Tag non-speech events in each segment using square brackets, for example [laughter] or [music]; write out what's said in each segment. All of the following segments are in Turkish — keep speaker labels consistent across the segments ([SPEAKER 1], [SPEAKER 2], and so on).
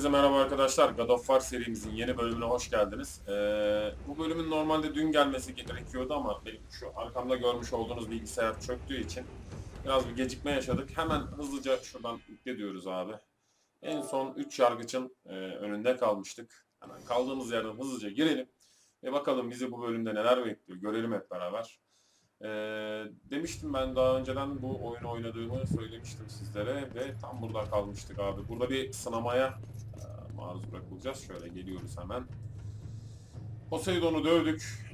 [SPEAKER 1] Herkese merhaba arkadaşlar. God of War serimizin yeni bölümüne hoş geldiniz. Ee, bu bölümün normalde dün gelmesi gerekiyordu ama benim şu arkamda görmüş olduğunuz bilgisayar çöktüğü için biraz bir gecikme yaşadık. Hemen hızlıca şuradan yüklediyoruz abi. En son 3 yargıçın e, önünde kalmıştık. Hemen kaldığımız yerden hızlıca girelim. Ve bakalım bizi bu bölümde neler bekliyor. Görelim hep beraber. Ee, demiştim ben daha önceden bu oyunu oynadığımı söylemiştim sizlere ve tam burada kalmıştık abi. Burada bir sınamaya e, maruz bırakılacağız. Şöyle geliyoruz hemen. Poseidon'u dövdük.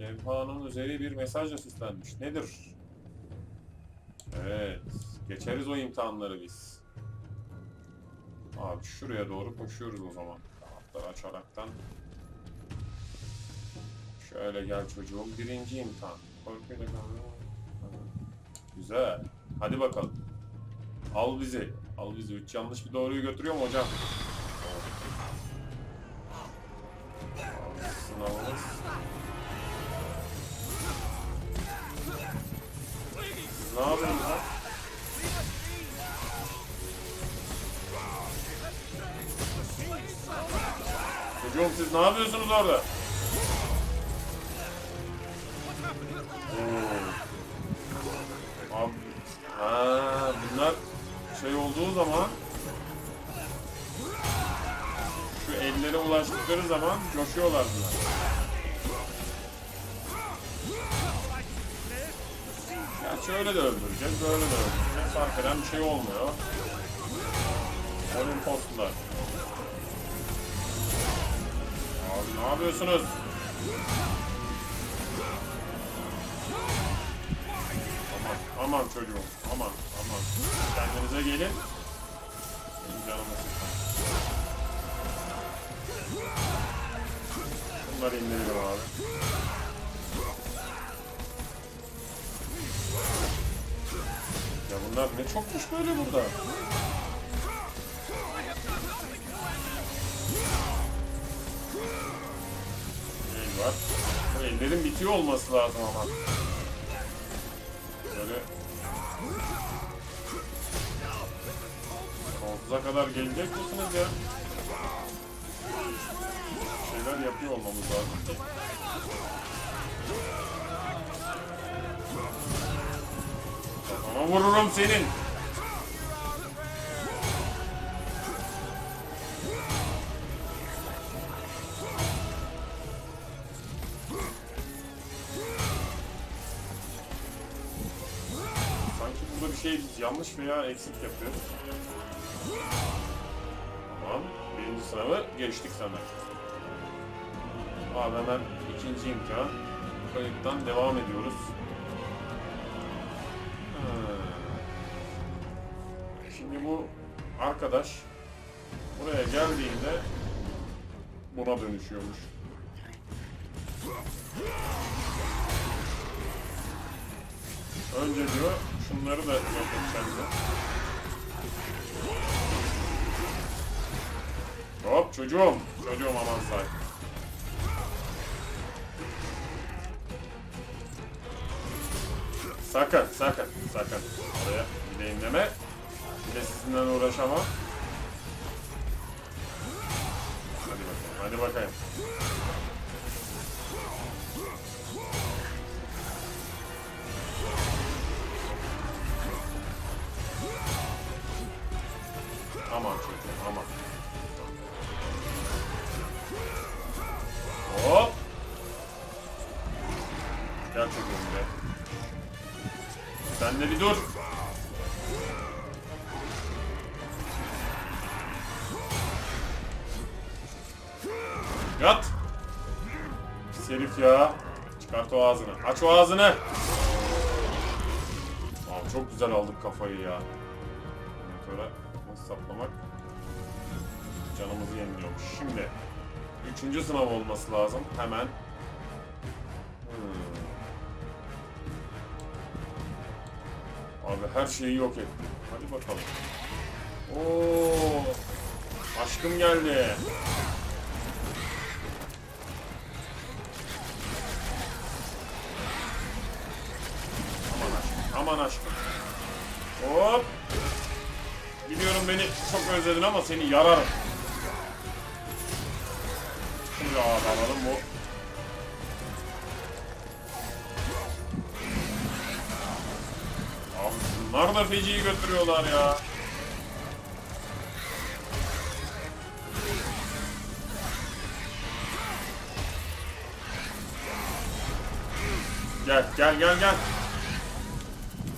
[SPEAKER 1] Levhanın üzeri bir mesajla süslenmiş. Nedir? Evet. Geçeriz o imtihanları biz. Abi şuraya doğru koşuyoruz o zaman. Kanatları açaraktan. Şöyle gel çocuğum. Birinci imtihan. Güzel. Hadi bakalım. Al bizi. Al bizi. Üç yanlış bir doğruyu götürüyor mu hocam? Al Sınavımız. Siz ne yapıyorsunuz lan? Çocuğum siz ne yapıyorsunuz orada? Oo. Abi, ha, bunlar şey olduğu zaman şu ellere ulaştıkları zaman coşuyorlar bunlar. Ya şöyle de öldüreceğiz, böyle de öldüreceğiz. Fark eden bir şey olmuyor. Olimposlular. Abi ne yapıyorsunuz? Aman, aman çocuğum, aman, aman. Kendinize gelin. Benim canımı sıkma. Bunları indirelim abi. Ya bunlar ne çokmuş böyle burada. El var. Bu ellerin bitiyor olması lazım ama. Böyle sonsuza kadar gelecek misiniz ya? Şeyler yapıyor olmamız lazım. Kafama vururum senin. Sanki burada bir şey yanlış veya eksik yapıyoruz. Sınavı geçtik sana. Abi hemen ikinci imkan. Kayıttan devam ediyoruz. Ha. Şimdi bu arkadaş buraya geldiğinde buna dönüşüyormuş. Önce diyor şunları da edeceğim çocuğum. Çocuğum aman say. Sakın, sakın, sakın. Oraya gideyim deme. Bir de sizinle uğraşamam. Hadi bakayım, hadi bakayım. O ağzını. Abi çok güzel aldık kafayı ya. Motora nasıl saplamak canımızı yeniliyormuş. Şimdi üçüncü sınav olması lazım. Hemen. Hmm. Abi her şeyi yok etti. Hadi bakalım. Oo, aşkım geldi. çok özledin ama seni yararım. Şimdi alalım bu. Abi bunlar da feciyi götürüyorlar ya. Gel gel gel gel.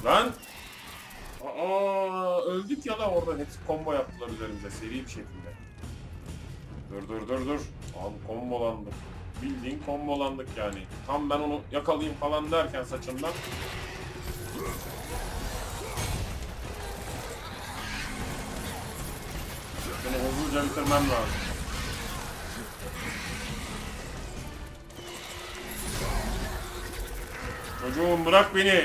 [SPEAKER 1] Lan Aa öldük ya da orada hepsi combo yaptılar üzerimize seri bir şekilde. Dur dur dur dur. Abi kombolandık. Bildiğin kombolandık yani. Tam ben onu yakalayayım falan derken saçımdan. Seni hızlıca bitirmem lazım. Çocuğum bırak beni.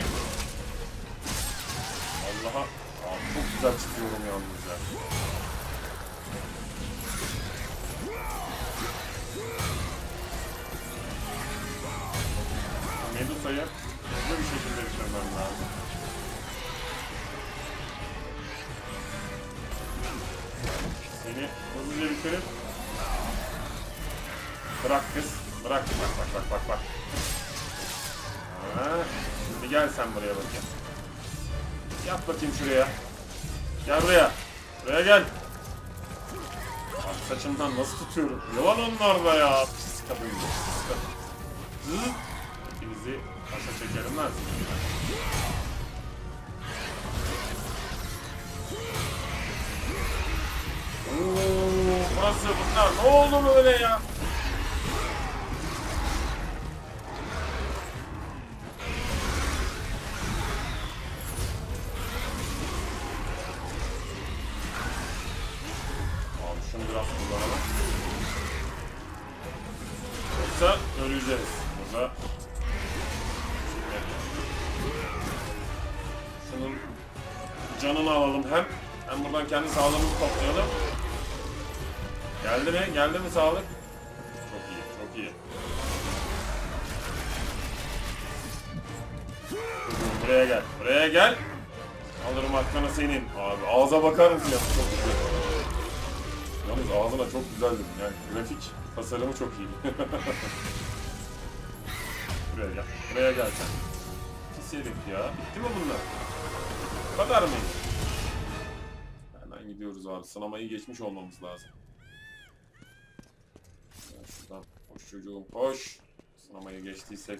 [SPEAKER 1] Allah'a Abi çok güzel çıkıyorum yalnız ya. Medusa'yı hızlı bir şekilde bitirmem lazım. Seni hızlıca bitirip Bırak kız. Bırak. Bak bak bak bak bak. Ha, şimdi gel sen buraya bakayım. Yap bakayım şuraya. Gel buraya. Buraya gel. Abi saçımdan nasıl tutuyorum? Yalan onlar da ya. Pis kadın. Pis kadın. Hı? Hepinizi başa çekerim lan. Oo, burası bunlar. Ne oldu böyle ya? Buradan kendi sağlığımızı toplayalım. Geldi mi? Geldi mi sağlık? Çok iyi, çok iyi. Buraya gel, buraya gel. Alırım hakkını senin. Abi ağza bakar mısın ya? Çok güzel. Yalnız ağzına çok güzel dedim yani grafik tasarımı çok iyi. [laughs] buraya gel, buraya gel sen. Pis herif ya. Bitti mi bunlar? Bu kadar mı? Gidiyoruz abi. Sınamayı geçmiş olmamız lazım. Ya şuradan koş çocuğum koş. Sınamayı geçtiysek.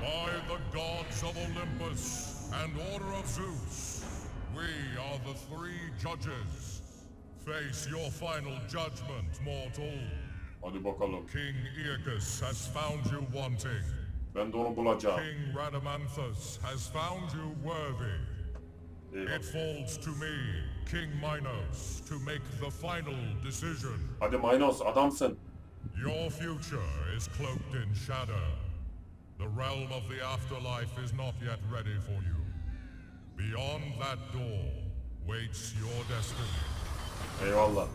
[SPEAKER 2] By the gods of Olympus and order of Zeus, we are the three judges. Face your final judgment, mortal.
[SPEAKER 1] Hadi bakalım.
[SPEAKER 2] King Aeacus has found you wanting.
[SPEAKER 1] Ben de onu bulacağım.
[SPEAKER 2] King Rhadamanthus has found you worthy.
[SPEAKER 1] Eyvallah.
[SPEAKER 2] It falls to me, King Minos, to make the final decision.
[SPEAKER 1] Hadi Minos adamsın.
[SPEAKER 2] Your future is cloaked in shadow. The realm of the afterlife is not yet ready for you. Beyond that door waits your destiny.
[SPEAKER 1] Eyvallah.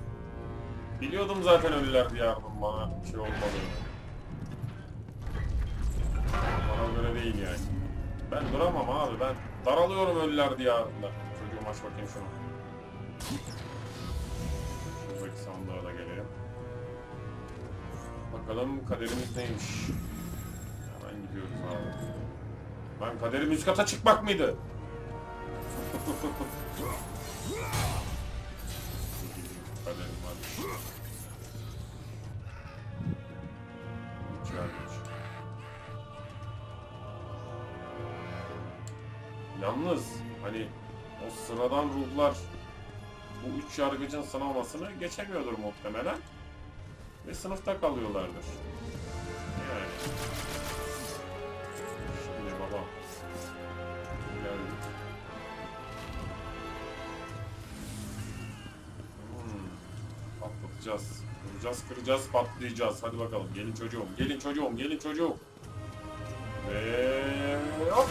[SPEAKER 1] Biliyordum zaten ölüler diyardım bana bir şey olmadığını. Bana göre değil yani. Ben duramam abi ben daralıyorum ölüler diyarında. Çocuğum aç bakayım şunu. Şuradaki sandığa da gelelim. Bakalım kaderimiz neymiş. Hemen gidiyoruz abi. Ben kaderim üst kata çıkmak mıydı? [laughs] Kaderim varmış. Yalnız hani o sıradan ruhlar bu üç yargıcın sınamasını geçemiyordur muhtemelen. Ve sınıfta kalıyorlardır. Yani. Şimdi baba. Geldik. Hmm. Patlatacağız. Kıracağız, kıracağız, patlayacağız. Hadi bakalım. Gelin çocuğum, gelin çocuğum, gelin çocuğum. Ve hop.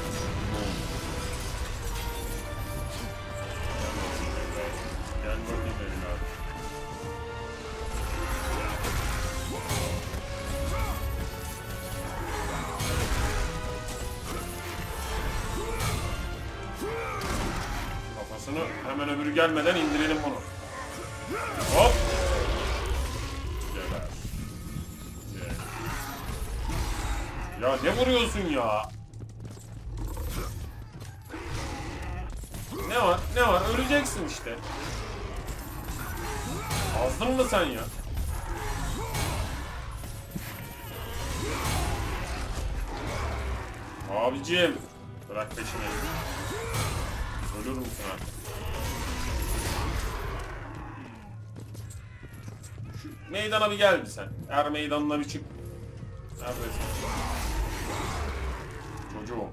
[SPEAKER 1] Şunu hemen öbürü gelmeden indirelim onu. Hop. Geber. Geber. Ya ne vuruyorsun ya? Ne var? Ne var? Öleceksin işte. Azdın mı sen ya? Abicim. Bırak peşimi. Ölür müsün? Şu meydana bir gel bir sen. Er meydanına bir çık. Neredesin? Çocuğum.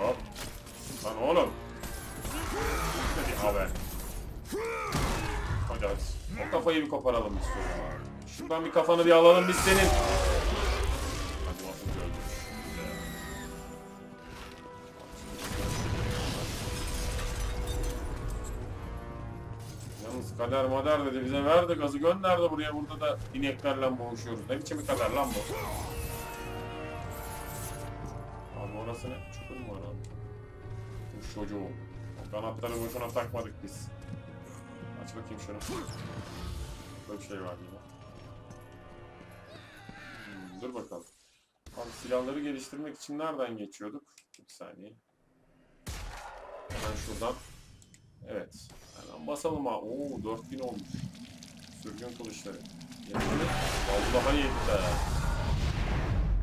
[SPEAKER 1] Hop. Lan oğlum. Hadi haber. Hadi hadi. O kafayı bir koparalım istiyorum abi. Şuradan bir kafanı bir alalım biz senin. Kader mader dedi bize ver de gazı gönderdi buraya burada da ineklerle boğuşuyoruz. Ne biçim bir kader lan bu? Abi orası ne? Çukur mu var abi? Bu çocuğum. O kanatları boşuna takmadık biz. Aç bakayım şunu. Böyle bir şey var yine. Hmm, dur bakalım. Abi silahları geliştirmek için nereden geçiyorduk? Bir saniye. Hemen şuradan. Evet. Hemen basalım ha. Oo 4000 olmuş. Sürgün kılıçları. Yedi? Vallahi de.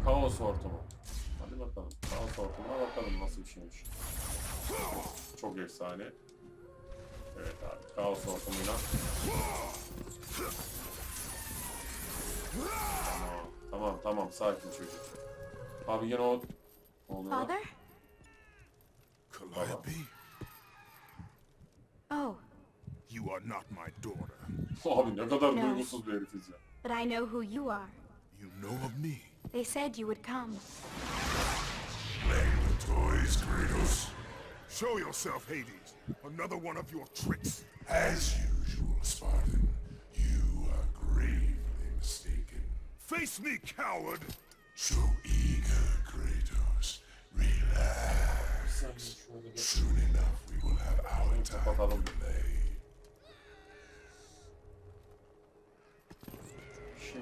[SPEAKER 1] Kaos hortumu. Hadi bakalım. Kaos hortumuna bakalım nasıl bir şeymiş. Çok efsane. Evet abi. Kaos hortumuyla. Tamam. Tamam tamam. Sakin çocuk. Abi yine o...
[SPEAKER 3] Father?
[SPEAKER 4] Calliope, my daughter. [laughs]
[SPEAKER 1] Abi ne kadar
[SPEAKER 3] No.
[SPEAKER 1] duygusuz bir herifiz ya.
[SPEAKER 3] but I know who you are.
[SPEAKER 4] You know of me.
[SPEAKER 3] They said you would come.
[SPEAKER 4] Playing with toys, Kratos. Show yourself, Hades. Another one of your tricks.
[SPEAKER 5] As usual, Spartan, you are gravely mistaken.
[SPEAKER 4] Face me, coward!
[SPEAKER 5] So eager, Kratos. Relax. Soon enough, we will have our time
[SPEAKER 1] Kapatalım.
[SPEAKER 5] to play.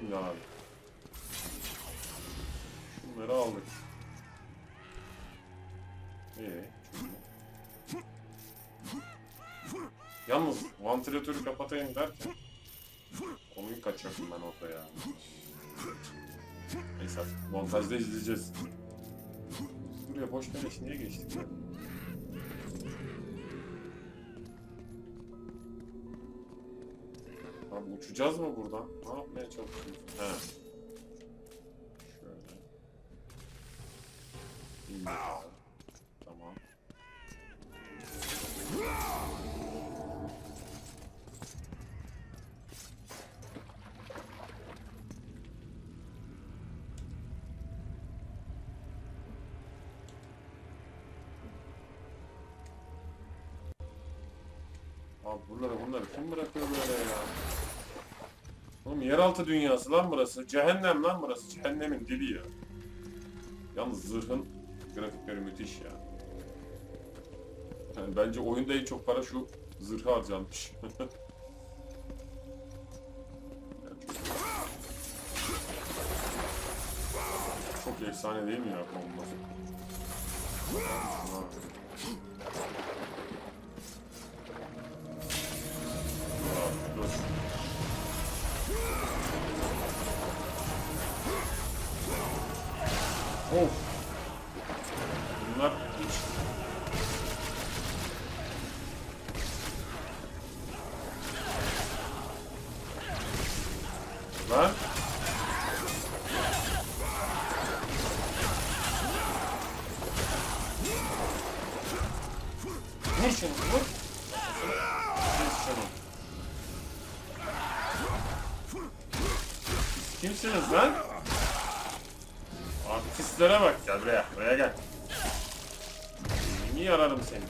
[SPEAKER 1] Şimdi abi. Şunları aldık. Ee, şimdi. Yalnız vantilatörü kapatayım derken konuyu kaçırdım ben orada ya. Neyse montajda izleyeceğiz. Buraya boş beleş niye geçtik ya? Uçacağız mı buradan? Ne yapmaya çalışıyorsun? He. Şöyle. İndik yeraltı dünyası lan burası. Cehennem lan burası. Cehennemin dibi ya. Yalnız zırhın grafikleri müthiş ya. Yani bence oyunda en çok para şu zırha harcanmış. [laughs] Çok efsane değil mi ya bombası? Kimsiniz lan? Artistlere bak gel buraya, buraya gel. Niye yararım seni?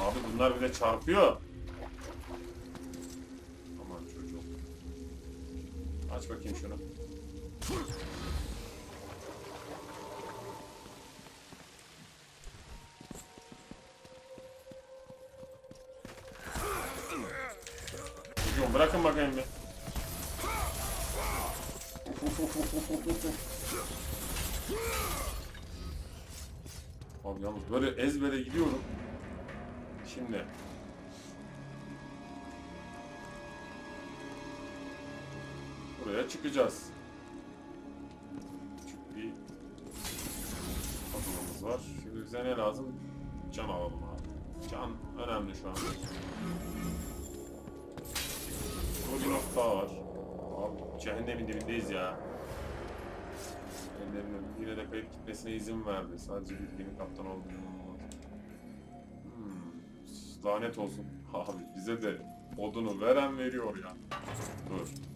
[SPEAKER 1] Abi bunlar bir de çarpıyor. Buraya çıkacağız. Küçük bir adımımız var. Şimdi bize ne lazım? Can alalım abi. Can önemli şu an. Burada bir nokta var. Abi cehennemin dibindeyiz ya. Ellerinin yine de kayıp gitmesine izin verdi. Sadece bilginin kaptan olduğunu. Hmm. Lanet olsun. [laughs] Abi bize de odunu veren veriyor ya. Dur.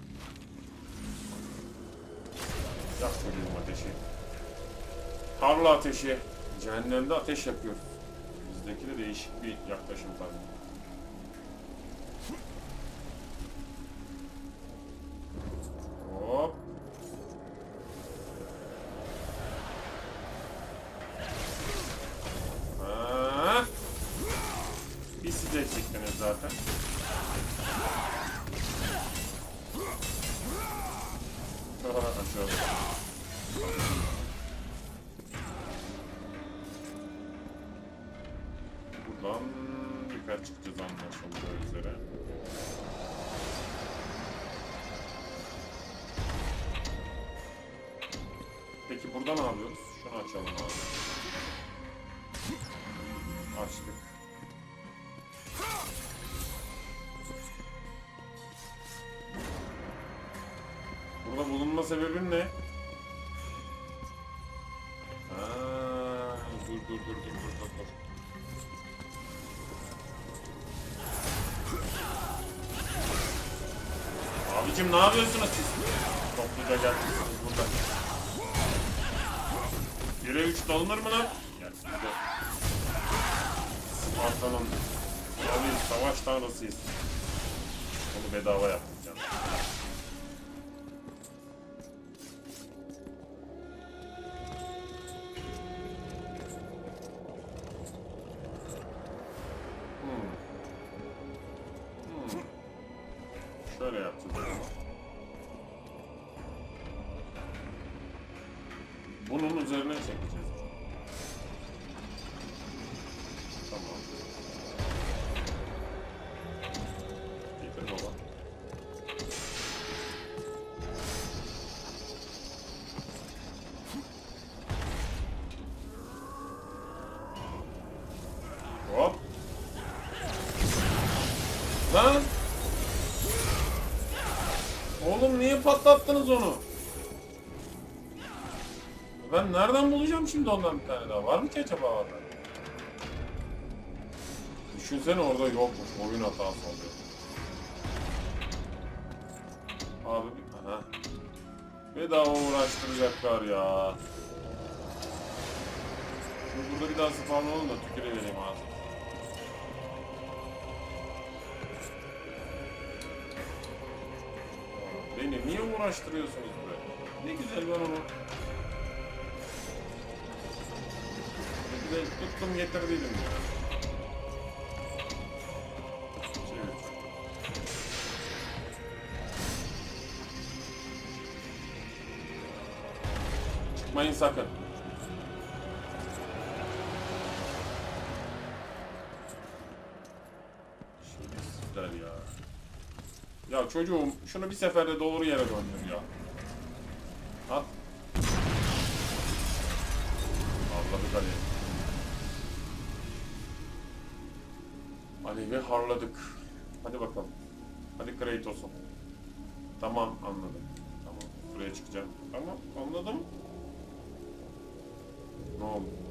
[SPEAKER 1] Yak çocuğum ateşi. Tarla ateşi. Cehennemde ateş yakıyor. Bizdeki de değişik bir yaklaşım tabii. Hop. Ha. Bir siz eksiktiniz zaten. Burada ne yapıyoruz? Şunu açalım abi. Açtık. Burada bulunma sebebin ne? Ha, dur dur dur dur dur dur dur. Abicim ne yapıyorsunuz siz? Topluca gelmişsiniz 1'e 3 dolunur mu lan? Gel de. Sparta'nın abi savaş tanrısıyız. Onu bedava yaptık canım. Oğlum niye patlattınız onu? Ben nereden bulacağım şimdi ondan bir tane daha? Var mı ki acaba orada? Düşünsene orada yokmuş. Oyun hatası oluyor. Abi aha. Bedava uğraştıracaklar ya. Şimdi burada bir daha spawn olun da tükürevereyim ağzına. Uğraştırıyorsunuz böyle? Ne güzel ben onu ne güzel tuttum getirdiydim ya. Çıkmayın sakın. Şerefsizler ya. Ya çocuğum şunu bir seferde doğru yere döndür ya. At. Harladık Ali. Alev'i harladık. Hadi bakalım. Hadi Kratos'um. Tamam anladım. Tamam. Buraya çıkacağım. Tamam anladım. Ne oldu?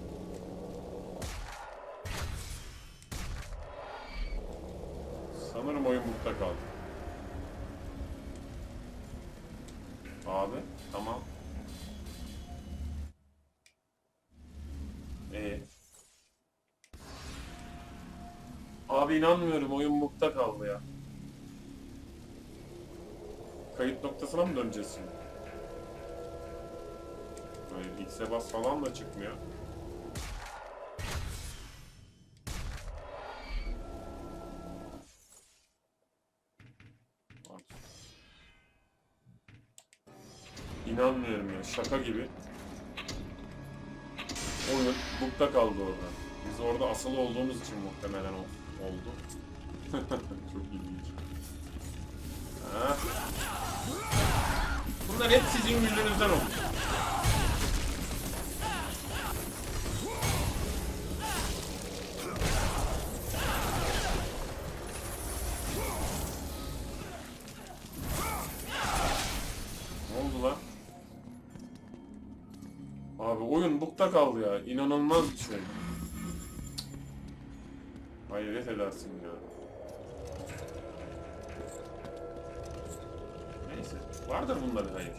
[SPEAKER 1] Abi inanmıyorum oyun bukta kaldı ya. Kayıt noktasına mı döneceğiz şimdi? Böyle X'e bas falan da çıkmıyor. İnanmıyorum ya şaka gibi. Oyun bukta kaldı orada. Biz orada asılı olduğumuz için muhtemelen oldu oldu. [laughs] Çok ilginç. Ha. Bunlar hep sizin yüzünüzden oldu. Abi oyun bukta kaldı ya. İnanılmaz bir şey. Hayret edersin ya. Neyse. Vardır bunda bir hayır.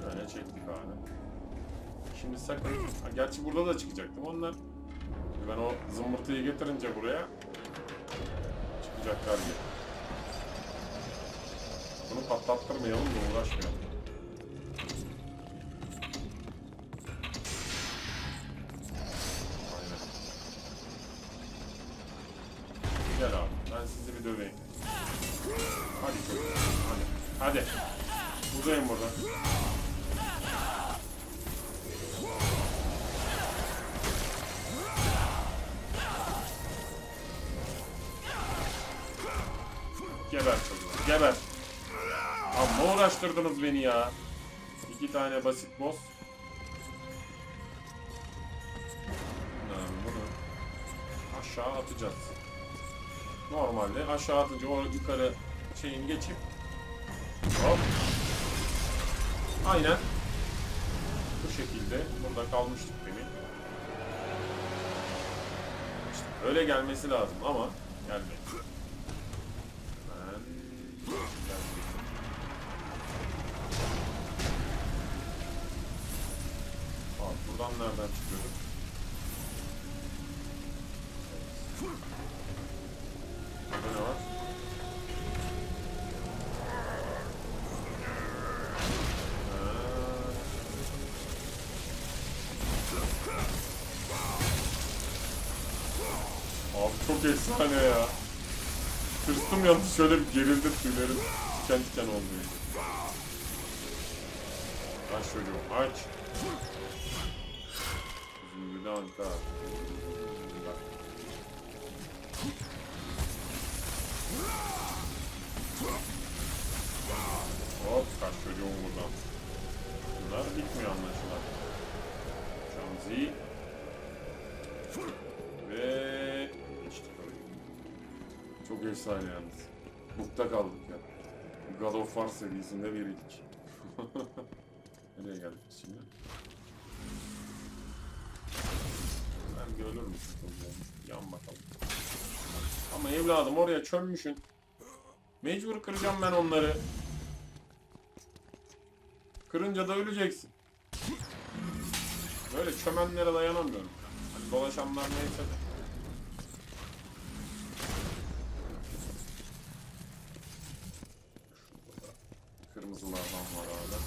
[SPEAKER 1] Şöyle çektik abi. Şimdi sakın... Ha, gerçi burada da çıkacaktım onlar. Ben o zımbırtıyı getirince buraya çıkacaklar diye. Bunu patlattırmayalım da uğraşmayalım. Uğraştırdınız beni ya. İki tane basit boss. Abi bunu aşağı atacağız. Normalde aşağı atınca o yukarı şeyin geçip hop. Aynen. Bu şekilde burada kalmıştık demin. İşte öyle gelmesi lazım ama gelmedi. Nereden çıkıyoruz? Burada ne var? Abi çok efsane ya. Tırstım yalnız şöyle bir gerildi tüylerim diken diken oldu. Aç çocuğum aç. Zümrüdanka. Bak. Hop kaç çocuğum buradan. Bunlar bitmiyor anlaşılan. Şanzi. Ve geçtik orayı. Çok efsane yalnız. Bukta kaldık ya. God of War serisinde biriydik. [laughs] Nereye geldik şimdi? Ben bir müsün? Yan bakalım. Ama evladım oraya çömmüşsün. Mecbur kıracağım ben onları. Kırınca da öleceksin. Böyle çömenlere dayanamıyorum. Hani dolaşanlar neyse de. Kırmızılardan var abi.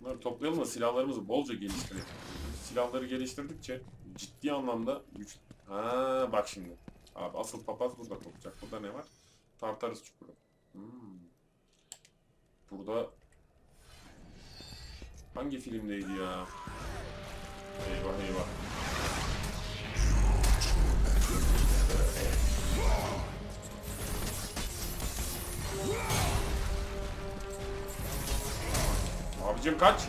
[SPEAKER 1] Bunları toplayalım da silahlarımızı bolca geliştirelim. Silahları geliştirdikçe ciddi anlamda güç... Ha bak şimdi. Abi asıl papaz burada kopacak. Burada ne var? Tartarız çukuru. Hmm. Burada hangi filmdeydi ya? Eyvah eyvah. Abicim kaç.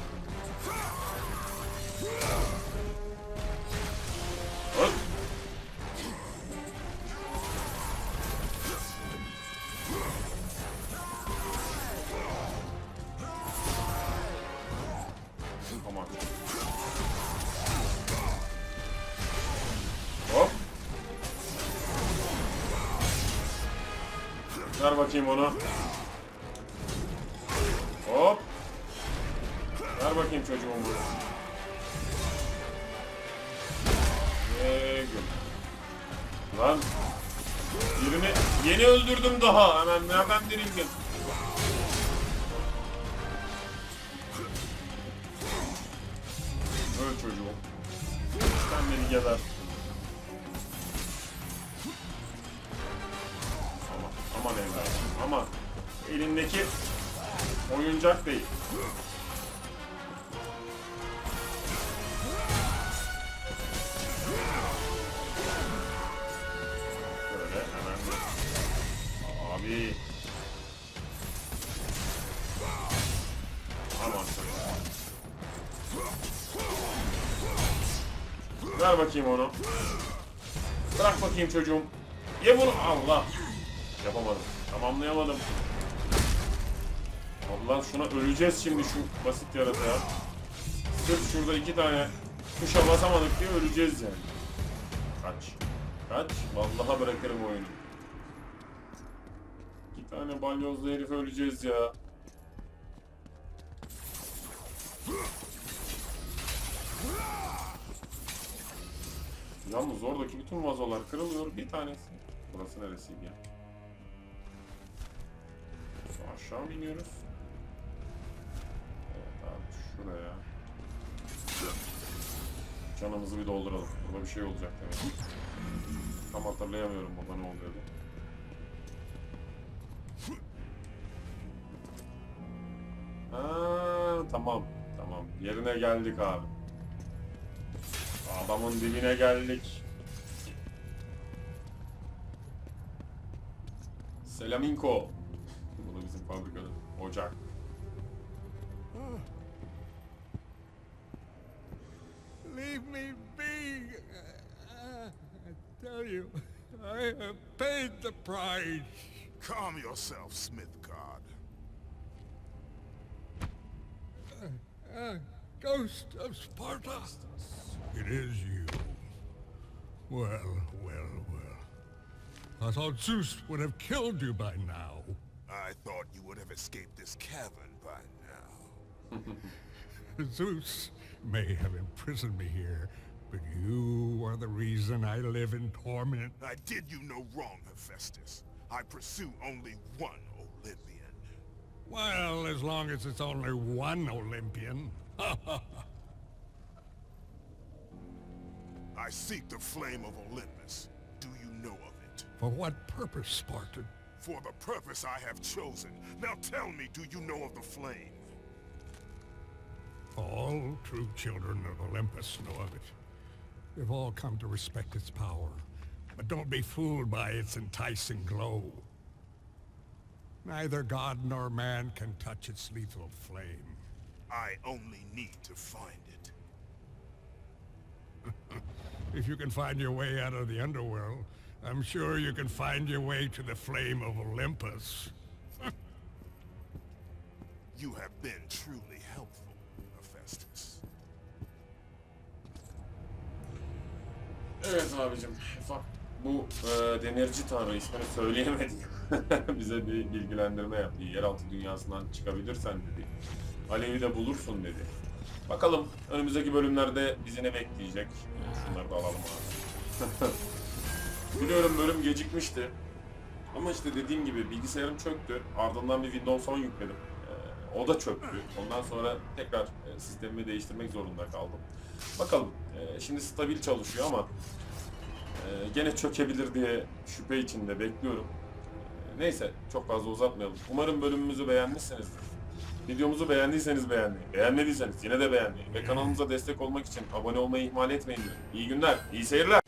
[SPEAKER 1] Ver bakayım onu. Hop. Ver bakayım çocuğum bunu. Ee, gül. Lan. Birini yeni öldürdüm daha. Hemen nereden dirildin? Öl çocuğum. Sen beni geber. Elindeki Oyuncak değil. Şöyle hemen. Abi. Aman Ver bakayım onu. Bırak bakayım çocuğum. Ye bunu. Allah. Yapamadım. Tamamlayamadım. Allah şuna öleceğiz şimdi şu basit yaratığa. Sırf şurada iki tane tuşa basamadık diye öleceğiz yani. Kaç. Kaç. Vallahi bırakırım oyunu. İki tane balyozlu herif öleceğiz ya. Yalnız oradaki bütün vazolar kırılıyor. Bir tanesi. Burası neresiydi ya? Aşağı iniyoruz? Abi şuraya. Canımızı bir dolduralım. Burada bir şey olacak demek. Tam hatırlayamıyorum burada ne oluyordu. Ha, tamam. Tamam. Yerine geldik abi. Adamın dibine geldik. Selaminko. Bu da bizim fabrikada. Ocak.
[SPEAKER 6] Leave me be. Uh, I tell you, I have paid the price.
[SPEAKER 4] Calm yourself, Smith God.
[SPEAKER 6] Uh, ghost of Sparta. It is you. Well, well, well. I thought Zeus would have killed you by now.
[SPEAKER 4] I thought you would have escaped this cavern by now. [laughs]
[SPEAKER 6] Zeus may have imprisoned me here, but you are the reason I live in torment.
[SPEAKER 4] I did you no wrong, Hephaestus. I pursue only one Olympian.
[SPEAKER 6] Well, as long as it's only one Olympian. [laughs]
[SPEAKER 4] I seek the flame of Olympus. Do you know of it?
[SPEAKER 6] For what purpose, Spartan?
[SPEAKER 4] For the purpose I have chosen. Now tell me, do you know of the flame?
[SPEAKER 6] All true children of Olympus know of it. They've all come to respect its power. But don't be fooled by its enticing glow. Neither god nor man can touch its lethal flame.
[SPEAKER 4] I only need to find it. [laughs]
[SPEAKER 6] If you can find your way out of the underworld, I'm sure you can find your way to the flame of Olympus. [laughs]
[SPEAKER 4] You have been truly helpful,
[SPEAKER 1] Evet abicim. Ufak bu e, demirci tanrı ismini söyleyemedik. [laughs] Bize bir bilgilendirme yaptı. Yeraltı dünyasından çıkabilirsen dedi. Alevi de bulursun dedi. Bakalım önümüzdeki bölümlerde bizi ne bekleyecek. Şunları da alalım abi. [laughs] Biliyorum bölüm gecikmişti. Ama işte dediğim gibi bilgisayarım çöktü. Ardından bir Windows 10 yükledim. Ee, o da çöktü. Ondan sonra tekrar e, sistemimi değiştirmek zorunda kaldım. Bakalım. Ee, şimdi stabil çalışıyor ama e, gene çökebilir diye şüphe içinde bekliyorum. Ee, neyse çok fazla uzatmayalım. Umarım bölümümüzü beğenmişsinizdir. Videomuzu beğendiyseniz beğenmeyi, beğenmediyseniz yine de beğenmeyi ve kanalımıza destek olmak için abone olmayı ihmal etmeyin. İyi günler, iyi seyirler.